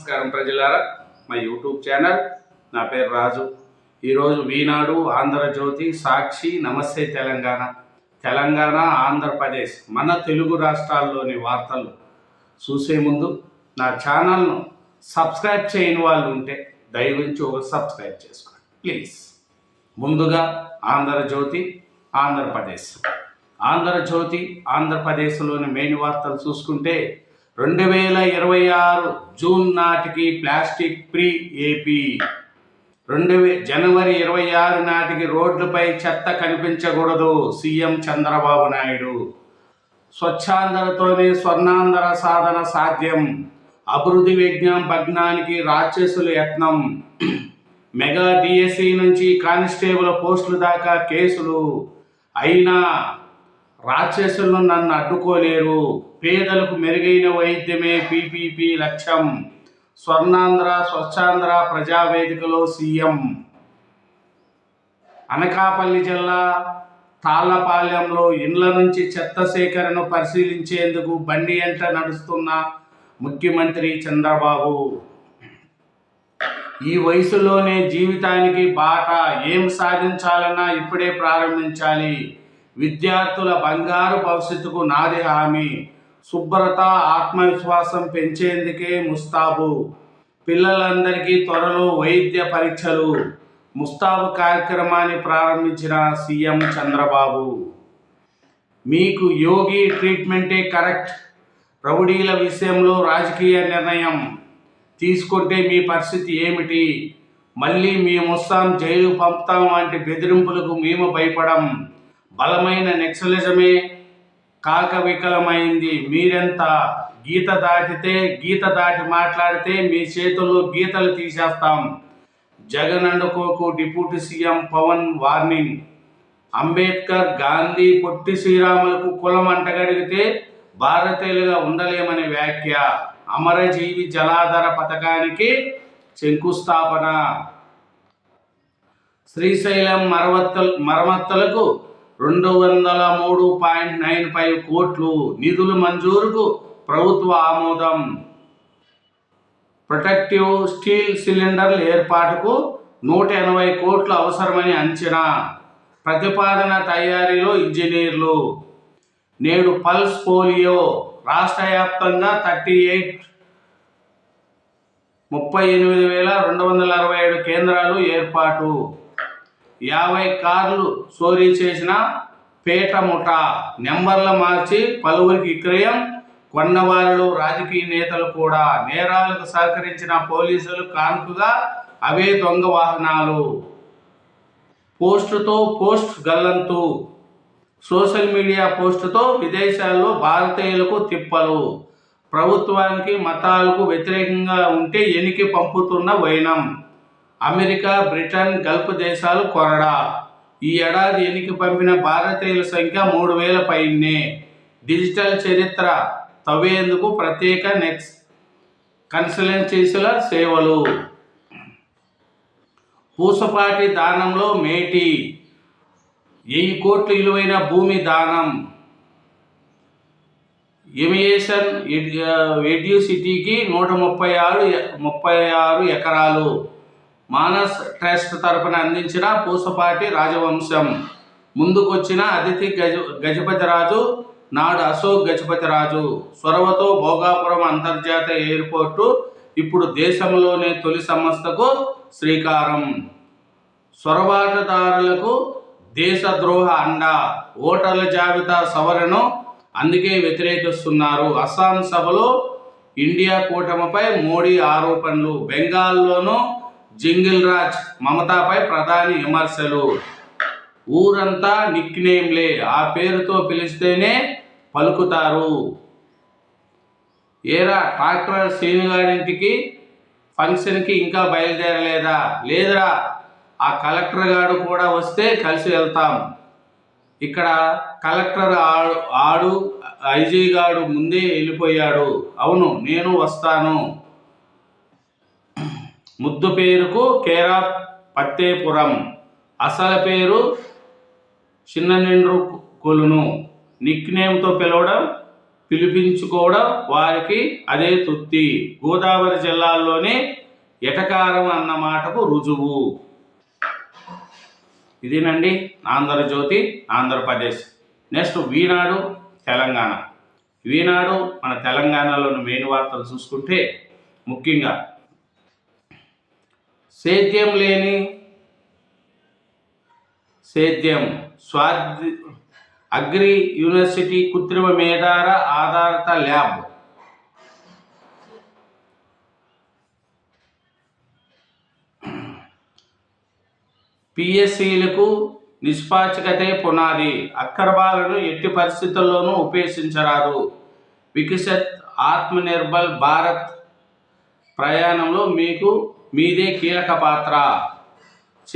నమస్కారం ప్రజలారా. మా యూట్యూబ్ ఛానల్ నా పేరు రాజు. ఈరోజు వీనాడు ఆంధ్రజ్యోతి సాక్షి నమస్తే తెలంగాణ. తెలంగాణ ఆంధ్రప్రదేశ్ మన తెలుగు రాష్ట్రాల్లోని వార్తలు చూసే ముందు నా ఛానల్ను సబ్స్క్రైబ్ చేయని వాళ్ళు ఉంటే దయవించి ఒక సబ్స్క్రైబ్ చేసుకోండి ప్లీజ్. ముందుగా ఆంధ్రజ్యోతి ఆంధ్రప్రదేశ్. ఆంధ్రజ్యోతి ఆంధ్రప్రదేశ్లోని మెయిన్ వార్తలు చూసుకుంటే రెండు వేల ఇరవై ఆరు జూన్ నాటికి ప్లాస్టిక్ ఫ్రీ ఏపీ. రెండు వే జనవరి ఇరవై ఆరు నాటికి రోడ్లపై చెత్త కనిపించకూడదు సీఎం చంద్రబాబు నాయుడు. స్వచ్ఛాంధ్రతోనే స్వర్ణాంధ్ర సాధన సాధ్యం. అభివృద్ధి విజ్ఞానం భగ్నానికి రాక్షసులు యత్నం. మెగా డిఎస్సి నుంచి కానిస్టేబుల్ పోస్టుల దాకా కేసులు. అయినా రాక్షసులను నన్ను అడ్డుకోలేరు. పేదలకు మెరుగైన వైద్యమే పీపీపీ లక్ష్యం. స్వర్ణాంధ్ర స్వచ్ఛాంధ్ర ప్రజావేదికలో సీఎం. అనకాపల్లి జిల్లా తాళ్ళపాలెంలో ఇండ్ల నుంచి చెత్త సేకరణను పరిశీలించేందుకు బండి ఎంట నడుస్తున్న ముఖ్యమంత్రి చంద్రబాబు. ఈ వయసులోనే జీవితానికి బాట ఏం సాధించాలన్నా ఇప్పుడే ప్రారంభించాలి. విద్యార్థుల బంగారు భవిష్యత్తుకు నాది హామీ. శుభ్రత ఆత్మవిశ్వాసం పెంచేందుకే ముస్తాబు. పిల్లలందరికీ త్వరలో వైద్య పరీక్షలు. ముస్తాబు కార్యక్రమాన్ని ప్రారంభించిన సీఎం చంద్రబాబు. మీకు యోగి ట్రీట్మెంటే కరెక్ట్. రౌడీల విషయంలో రాజకీయ నిర్ణయం. తీసుకుంటే మీ పరిస్థితి ఏమిటి? మళ్ళీ మేము వస్తాం జైలు పంపుతాం వంటి బెదిరింపులకు మేము భయపడం. బలమైన నెక్సలిజమే కాక వికలమైంది మీరెంత గీత దాటితే గీత దాటి మాట్లాడితే మీ చేతుల్లో గీతలు తీసేస్తాం. Jagan అండుకోకు deputy CM Pawan warning. Ambedkar Gandhi Potti శ్రీరాములకు కులం అంటగడిగితే భారతీయులుగా ఉండలేమనే వ్యాఖ్య. అమరజీవి జలాధార పథకానికి శంకుస్థాపన. శ్రీశైలం మరవత్తలు మరమత్తలకు రెండు వందల మూడు పాయింట్ నైన్ ఫైవ్ కోట్లు నిధులు మంజూరుకు ప్రభుత్వ ఆమోదం. ప్రొటెక్టివ్ స్టీల్ సిలిండర్ల ఏర్పాటుకు నూట ఎనభై కోట్లు అవసరమని అంచనా. ప్రతిపాదన తయారీలో ఇంజనీర్లు. నేడు పల్స్ పోలియో రాష్ట్ర వ్యాప్తంగా థర్టీ ఎయిట్ ముప్పై ఎనిమిది వేల రెండు వందల అరవై ఏడు కేంద్రాలు ఏర్పాటు. యాభై కార్లు చోరీ చేసిన పేట ముఠా. నెంబర్లు మార్చి పలువురికి విక్రయం. కొన్నవారిలో రాజకీయ నేతలు కూడా నేరాలకు సహకరించిన పోలీసులు కానుకగా అవే దొంగ వాహనాలు. పోస్టుతో పోస్ట్ గల్లంతు. సోషల్ మీడియా పోస్టుతో విదేశాల్లో భారతీయులకు తిప్పలు. ప్రభుత్వానికి మతాలకు వ్యతిరేకంగా ఉంటే ఎనికి పంపుతున్న వైనం. అమెరికా బ్రిటన్ గల్ఫ్ దేశాలు కొరడా. ఈ ఏడాది ఎనికి పంపిన భారతీయుల సంఖ్య మూడు వేల పైనే. డిజిటల్ చరిత్ర తవ్వేందుకు ప్రత్యేక నెక్స్ కన్సల్టెన్సీల సేవలు. పూసపాటి దానంలో మేటి. వెయ్యి కోట్లు విలువైన భూమి దానం. ఎమియేషన్ ఎడ్యూ సిటీకి నూట ముప్పై ఆరు ముప్పై ఆరు ఎకరాలు. మానస్ ట్రస్ట్ తరపున అందించిన పూసపాటి రాజవంశం. ముందుకొచ్చిన అతిథి గజ గజపతిరాజు నాడు అశోక్ గజపతిరాజు. సొరవతో భోగాపురం అంతర్జాతీయ ఎయిర్పోర్టు ఇప్పుడు దేశంలోనే తొలి సంస్థకు శ్రీకారం. చొరబాటుదారులకు దేశద్రోహ అండ ఓటర్ల జాబితా సవరణను అందుకే వ్యతిరేకిస్తున్నారు. అస్సాం సభలో ఇండియా కూటమిపై మోడీ ఆరోపణలు బెంగాల్లోనూ జింగిల్ రాజ్ మమతాపై ప్రధాని విమర్శలు. ఊరంతా నిక్నేమ్లే ఆ పేరుతో పిలిస్తేనే పలుకుతారు. ఏరా ట్రాక్టర్ శ్రీనుగారింటికి ఫంక్షన్కి ఇంకా బయలుదేరలేదా? లేదురా ఆ కలెక్టర్ గారు కూడా వస్తే కలిసి వెళ్తాం. ఇక్కడ కలెక్టర్ ఆడు ఆడు ఐజీ గారు ముందే వెళ్ళిపోయాడు. అవును నేను వస్తాను. ముద్దు పేరుకు కేరా పత్తేపురం అసలు పేరు చిన్న నిండ్రు కొలును నిక్ నేమ్తో పిలవడం పిలిపించుకోవడం వారికి అదే తృప్తి. గోదావరి జిల్లాల్లోనే ఎటకారం అన్న మాటకు రుజువు. ఇదేనండి ఆంధ్రజ్యోతి ఆంధ్రప్రదేశ్. నెక్స్ట్ వీనాడు తెలంగాణ. వీనాడు మన తెలంగాణలోని మెయిన్ వార్తలు చూసుకుంటే ముఖ్యంగా సేద్యం లేని సేద్యం. స్వాధి అగ్రి యూనివర్సిటీ కృత్రిమ మేధార ఆధారిత ల్యాబ్. పిఎస్సీలకు నిష్పాక్షికతే పునాది. అక్రమాలను ఎట్టి పరిస్థితుల్లోనూ ఉపేక్షించరాదు. వికసిత్ ఆత్మనిర్భర్ భారత్ ప్రయాణంలో మీకు మీదే కీలక పాత్ర.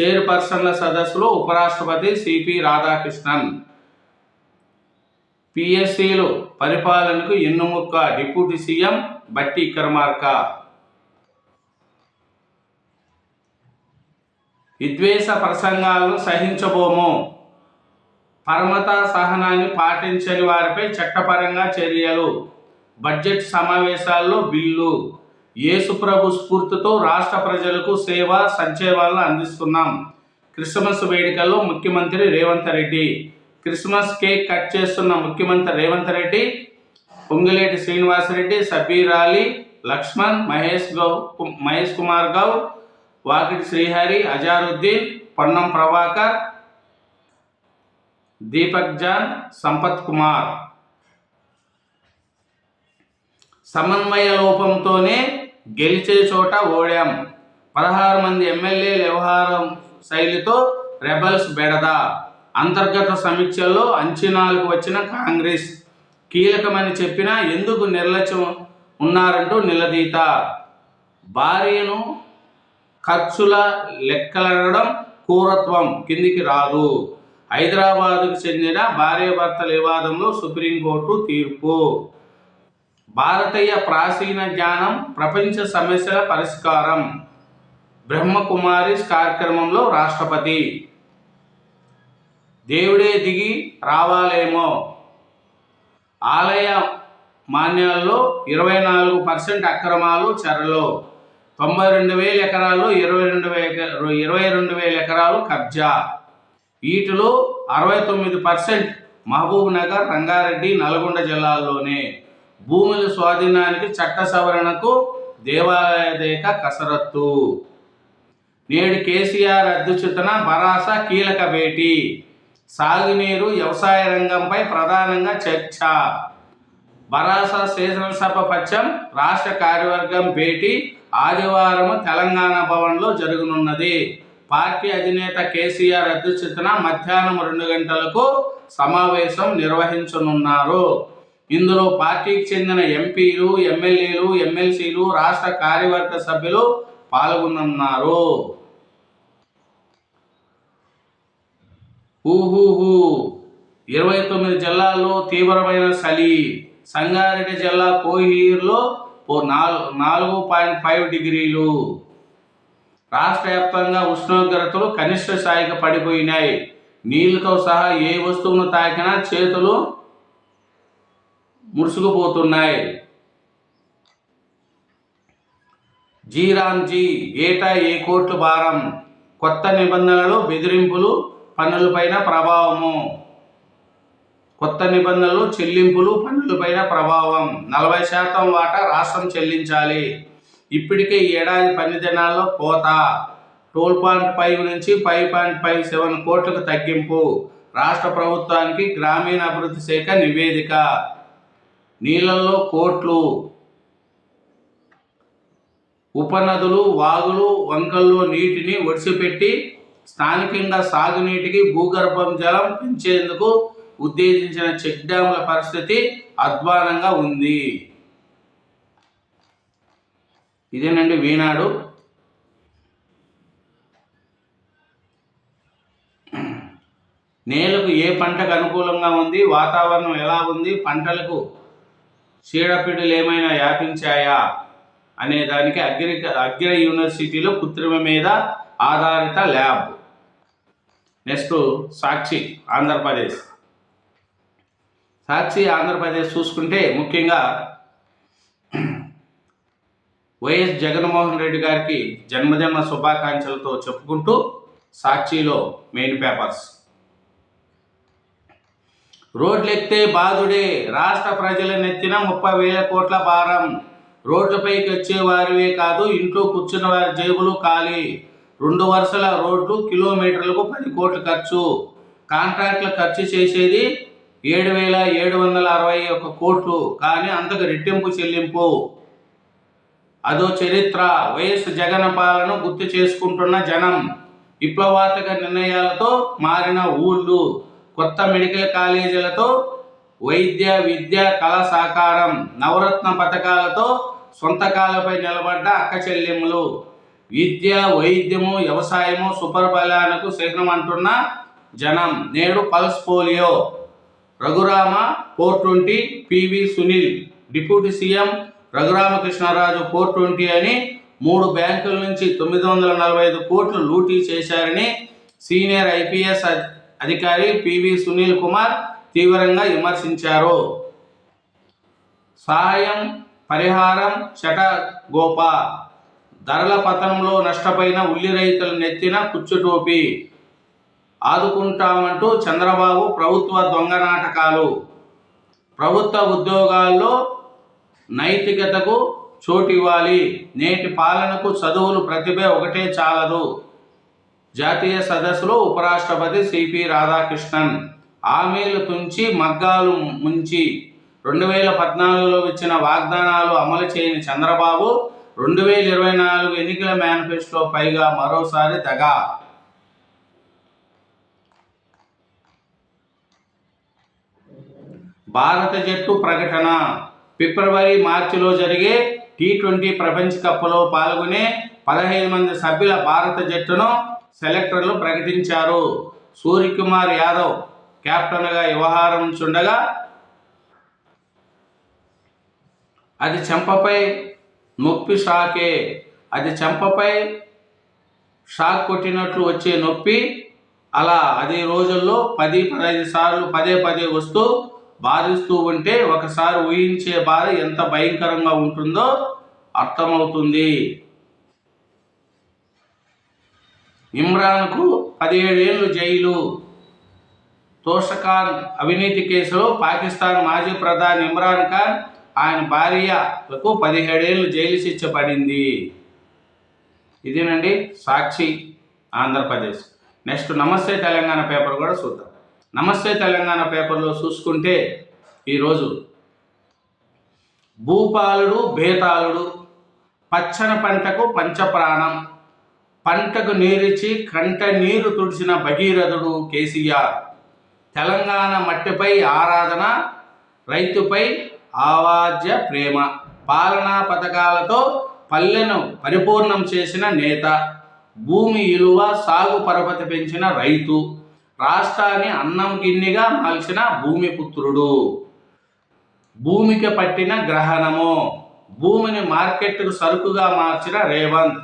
చైర్పర్సన్ల సదస్సులో ఉపరాష్ట్రపతి సిపి రాధాకృష్ణన్. పిఎస్సీలు పరిపాలనకు ఎన్నుముక్క డిప్యూటీ సీఎం బట్టి విక్రమార్క విద్వేష ప్రసంగాలను సహించబోము. పరమత సహనాన్ని పాటించని వారిపై చట్టపరంగా చర్యలు. బడ్జెట్ సమావేశాల్లో బిల్లు. యేసుప్రభు స్ఫూర్తితో రాష్ట్ర ప్రజలకు సేవ సంక్షేమాలను అందిస్తున్నాం. క్రిస్మస్ వేడుకల్లో ముఖ్యమంత్రి Revanth Reddy. Christmas cake cut చేస్తున్న ముఖ్యమంత్రి రేవంత్ రెడ్డి పొంగిలేటి శ్రీనివాసరెడ్డి సబీర్ అలీ లక్ష్మణ్ మహేష్ గౌ మహేష్ కుమార్ గౌడ్ వాకిటి శ్రీహరి అజారుద్దీన్ పొన్నం ప్రభాకర్ దీపక్ జాన్ సంపత్ కుమార్. సమన్వయ లోపంతోనే గెలిచే చోట ఓడాం. పదహారు మంది ఎమ్మెల్యేల వ్యవహారం శైలితో రెబల్స్ బెడద. అంతర్గత సమీక్షల్లో అంచనాలకు వచ్చిన కాంగ్రెస్. కీలకమని చెప్పినా ఎందుకు నిర్లక్ష్యం ఉన్నారంటూ నిలదీత. భార్యను ఖర్చుల లెక్కలనడం కూరత్వం కిందికి రాదు. హైదరాబాదుకు చెందిన భార్యాభర్తల వివాదంలో సుప్రీంకోర్టు తీర్పు. భారతీయ ప్రాచీన జ్ఞానం ప్రపంచ సమస్యల పరిష్కారం. బ్రహ్మకుమారి కార్యక్రమంలో రాష్ట్రపతి. దేవుడే దిగి రావాలేమో. ఆలయ మాన్యాల్లో ఇరవై నాలుగు పర్సెంట్ అక్రమాలు చెరలో. తొంభై రెండు వేల ఎకరాలు ఇరవై రెండు వేల ఇరవై రెండు వేల ఎకరాలు కబ్జా. వీటిలో అరవై తొమ్మిది పర్సెంట్ మహబూబ్ నగర్ రంగారెడ్డి నల్గొండ జిల్లాల్లోనే. భూముల స్వాధీనానికి చట్ట సవరణకు దేవాలయ దేక కసరత్తు. నేడు కేసీఆర్ అధ్యక్షతన భరాస కీలక భేటీ. సాగునీరు వ్యవసాయ రంగంపై ప్రధానంగా చర్చ. బరాస శాసనసభ పక్షం రాష్ట్ర కార్యవర్గం భేటీ ఆదివారం తెలంగాణ భవన్లో జరగనున్నది. పార్టీ అధినేత కేసీఆర్ అధ్యక్షతన మధ్యాహ్నం రెండు గంటలకు సమావేశం నిర్వహించనున్నారు. ఇందులో పార్టీకి చెందిన ఎంపీలు ఎమ్మెల్యేలు ఎమ్మెల్సీలు రాష్ట్ర కార్యవర్గ సభ్యులు పాల్గొనున్నారు ఊహూహు. ఇరవై తొమ్మిది జిల్లాల్లో తీవ్రమైన చలి. సంగారెడ్డి జిల్లా కోహీర్లో ఓ నాలుగు నాలుగు పాయింట్ ఫైవ్ డిగ్రీలు. రాష్ట్ర వ్యాప్తంగా ఉష్ణోగ్రతలు కనిష్ట స్థాయికి పడిపోయినాయి. నీళ్ళతో సహా ఏ వస్తువును తాకినా చేతులు ముడుచుకుపోతున్నాయి జీరాంజీ ఏటా ఏ కోట్లు భారం? కొత్త నిబంధనలు బెదిరింపులు పన్నులపైన ప్రభావము. కొత్త నిబంధనలు చెల్లింపులు పన్నులపైన ప్రభావం. నలభై శాతం వాటా రాష్ట్రం చెల్లించాలి. ఇప్పటికే ఏడాది పని దినాల్లో కోత. టోల్ పాయింట్ ఫైవ్ నుంచి ఫైవ్ పాయింట్ ఫైవ్ సెవెన్ కోట్లకు తగ్గింపు. రాష్ట్ర ప్రభుత్వానికి గ్రామీణ అభివృద్ధి శాఖ నివేదిక. నీళ్ళల్లో కోట్లు. ఉపనదులు వాగులు వంకల్లో నీటిని ఒడిసిపెట్టి స్థానికంగా సాగునీటికి భూగర్భం జలం పెంచేందుకు ఉద్దేశించిన చెక్ డ్యాముల పరిస్థితి అధ్వానంగా ఉంది. ఇదేనండి వీనాడు. నేలకు ఏ పంటకు అనుకూలంగా ఉంది? వాతావరణం ఎలా ఉంది? పంటలకు చీడపీడలు ఏమైనా వ్యాపించాయా? అనే దానికి అగ్రి అగ్ర యూనివర్సిటీలో కృత్రిమ మీద ఆధారిత ల్యాబ్. నెక్స్ట్ సాక్షి ఆంధ్రప్రదేశ్. సాక్షి ఆంధ్రప్రదేశ్ చూసుకుంటే ముఖ్యంగా వైఎస్ జగన్మోహన్ రెడ్డి గారికి జన్మదిన శుభాకాంక్షలతో చెప్పుకుంటూ సాక్షిలో మెయిన్ పేపర్స్. రోడ్లెక్తే బాధుడే రాష్ట్ర ప్రజల నెత్తిన ముప్పై వేల కోట్ల భారం. రోడ్లపైకి వచ్చే వారివే కాదు ఇంట్లో కూర్చున్న వారి జేబులు ఖాళీ. రెండు వరుసల రోడ్లు కిలోమీటర్లకు పది కోట్ల ఖర్చు. కాంట్రాక్టులు ఖర్చు చేసేది ఏడు వేల ఏడు వందల అరవై ఒక కోట్లు కానీ అంతకు రెట్టింపు చెల్లింపు. అదో చరిత్ర. వైఎస్ జగన్ పాలన గుర్తు చేసుకుంటున్న జనం. విప్లవాత్మక నిర్ణయాలతో మారిన ఊళ్ళు. కొత్త మెడికల్ కాలేజీలతో వైద్య విద్య కళ సహకారం నవరత్న పథకాలతో సొంత కాలపై నిలబడ్డ అక్క చెల్లెములు విద్య వైద్యము వ్యవసాయము సుపరిపాలనకు చిహ్నం అంటున్న జనం నేడు pulse polio. Raghurama four twenty PV Sunil deputy CM Raghurama Krishna Raju four twenty అని మూడు బ్యాంకుల నుంచి తొమ్మిది వందల నలభై ఐదు కోట్లు లూటీ చేశారని సీనియర్ ఐపీఎస్ అధికారి పివి సునీల్ కుమార్ తీవ్రంగా విమర్శించారు. సహాయం పరిహారం చట గోప ధరల పతనంలో నష్టపోయిన ఉల్లి రైతుల నెత్తిన కుచ్చుటోపి ఆదుకుంటామంటూ చంద్రబాబు ప్రభుత్వ దొంగ నాటకాలు. ప్రభుత్వ ఉద్యోగాల్లో నైతికతకు చోటు ఇవ్వాలి నేటి పాలనకు చదువులు ప్రతిభ ఒకటే చాలదు. జాతీయ సదస్సులో ఉపరాష్ట్రపతి సిపి రాధాకృష్ణన్ హామీలు తుంచి మగ్గాలు ముంచి రెండు వేల పద్నాలుగులో ఇచ్చిన వాగ్దానాలు అమలు చేయని చంద్రబాబు రెండు వేల ఇరవై నాలుగు ఎన్నికల మేనిఫెస్టో పైగా మరోసారి దగ. భారత జట్టు ప్రకటన. ఫిబ్రవరి మార్చిలో జరిగే టీ ట్వంటీ ప్రపంచ కప్లో పాల్గొనే పదహైదు మంది సభ్యుల భారత జట్టును సెలెక్టర్లు ప్రకటించారు. సూర్యకుమార్ యాదవ్ కెప్టెన్గా వ్యవహారం చుండగా అది చెంపపై నొప్పి షాకే. అది చెంపపై షాక్ కొట్టినట్లు వచ్చే నొప్పి. అలా అది రోజుల్లో పది పదహైదు సార్లు పదే పదే వస్తూ బాధిస్తూ ఉంటే ఒకసారి ఊహించే బాధ ఎంత భయంకరంగా ఉంటుందో అర్థమవుతుంది. ఇమ్రాన్కు పదిహేడేళ్ళు జైలు. తోషఖాన్ అవినీతి కేసులో పాకిస్తాన్ మాజీ ప్రధాని ఇమ్రాన్ ఖాన్ ఆయన భార్యలకు పదిహేడేళ్ళు జైలు శిక్ష పడింది. ఇదేనండి సాక్షి ఆంధ్రప్రదేశ్. నెక్స్ట్ నమస్తే తెలంగాణ పేపర్ కూడా చూద్దాం. నమస్తే తెలంగాణ పేపర్లో చూసుకుంటే ఈరోజు భూపాలుడు బేతాళుడు పచ్చని పంటకు పంచప్రాణం. పంటకు నీరిచ్చి కంట నీరు తుడిచిన భగీరథుడు కేసీఆర్. తెలంగాణ మట్టిపై ఆరాధన రైతుపై ఆవాజ్య ప్రేమ పాలనా పథకాలతో పల్లెను పరిపూర్ణం చేసిన నేత భూమి విలువ సాగు పరపతి పెంచిన రైతు రాష్ట్రాన్ని అన్నం గిన్నెగా మలిచిన భూమిపుత్రుడు భూమికి పట్టిన గ్రహణము భూమిని మార్కెట్కు సరుకుగా మార్చిన రేవంత్.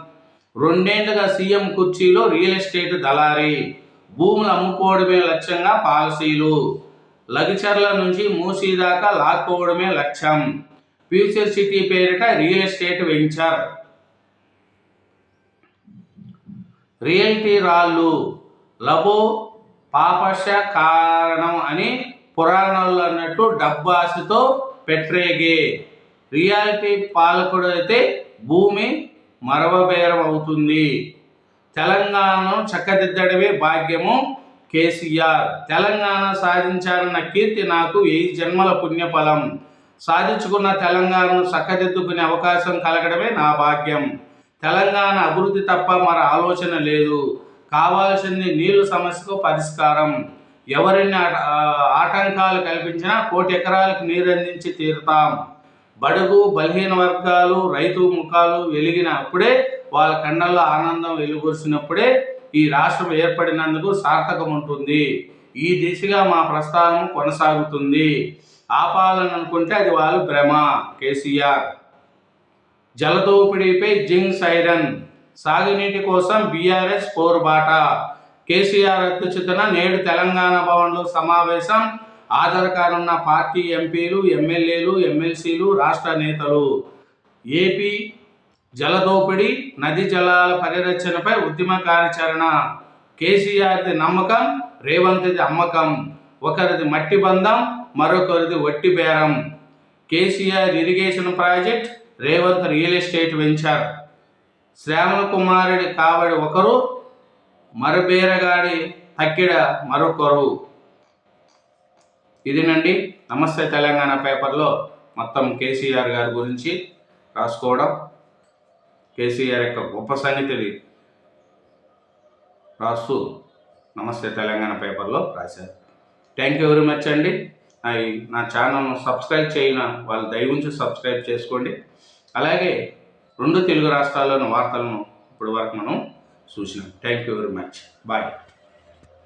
రెండేళ్ళుగా సీఎం కుర్చీలో రియల్ ఎస్టేట్ దళారి. భూములు అమ్ముకోవడమే లక్ష్యంగా పాలసీలు. లగిచర్ల నుంచి మూసీ దాకా లాక్కోవడమే లక్ష్యం. ఫ్యూచర్ సిటీ పేరిట రియల్ ఎస్టేట్ వెంచర్. రియల్టీ రాళ్ళు. లబో పాపశ కారణం అని పురాణాలు అన్నట్టు డబ్బాసుతో పెట్రేగే. రియాలిటీ పాలకుడు అయితే భూమి మరవబేరం అవుతుంది తెలంగాణను చక్కదిద్దడమే భాగ్యము కేసీఆర్. తెలంగాణ సాధించాలన్న కీర్తి నాకు వెయ్యి జన్మల పుణ్యఫలం. సాధించుకున్న తెలంగాణను చక్కదిద్దుకునే అవకాశం కలగడమే నా భాగ్యం. తెలంగాణ అభివృద్ధి తప్ప మరో ఆలోచన లేదు. కావాల్సింది నీళ్ళు సమస్యకు పరిష్కారం. ఎవరిని ఆటంకాలు కల్పించినా కోటి ఎకరాలకు నీరు అందించి తీరుతాం. బడుగు బలహీన వర్గాలు రైతు ముఖాలు వెలిగిన అప్పుడే వాళ్ళ కండల్లో ఆనందం వెలుగురిసినప్పుడే ఈ రాష్ట్రం ఏర్పడినందుకు సార్థకం ఉంటుంది ఈ దిశగా మా ప్రస్థానం కొనసాగుతుంది. ఆపాలని అనుకుంటే అది వాళ్ళు భ్రమ. కేసీఆర్. జలదోపిడీపై జింగ్ సైరన్. సాగునీటి కోసం బీఆర్ఎస్ పోరుబాట. కేసీఆర్ అధ్యక్షతన నేడు తెలంగాణ భవన్లో సమావేశం ఆధార్ కార్డు ఉన్న పార్టీ ఎంపీలు ఎమ్మెల్యేలు ఎమ్మెల్సీలు రాష్ట్ర నేతలు. ఏపీ జలదోపిడి నది జలాల పరిరక్షణపై ఉద్యమ కార్యాచరణ. కేసీఆర్ది నమ్మకం రేవంత్ది అమ్మకం. ఒకరిది మట్టి బంధం మరొకరిది వట్టి బేరం. KCR irrigation project Revanth real estate venture. శ్రావణ కుమారుడి కావడి ఒకరు మరబేరగాడి తక్కిడ మరొకరు. ఇదినండి నమస్తే తెలంగాణ పేపర్లో మొత్తం కేసీఆర్ గారి గురించి రాసుకోవడం. కేసీఆర్ యొక్క గొప్ప సంగతిని రాస్తూ నమస్తే తెలంగాణ పేపర్లో రాశారు. థ్యాంక్ యూ వెరీ మచ్ అండి. నా నా ఛానల్ను సబ్స్క్రైబ్ చేయన వాళ్ళు దయవుంచి సబ్స్క్రైబ్ చేసుకోండి. అలాగే రెండు తెలుగు రాష్ట్రాల్లోని వార్తలను ఇప్పటి వరకు మనం చూసినాం. Thank you very much bye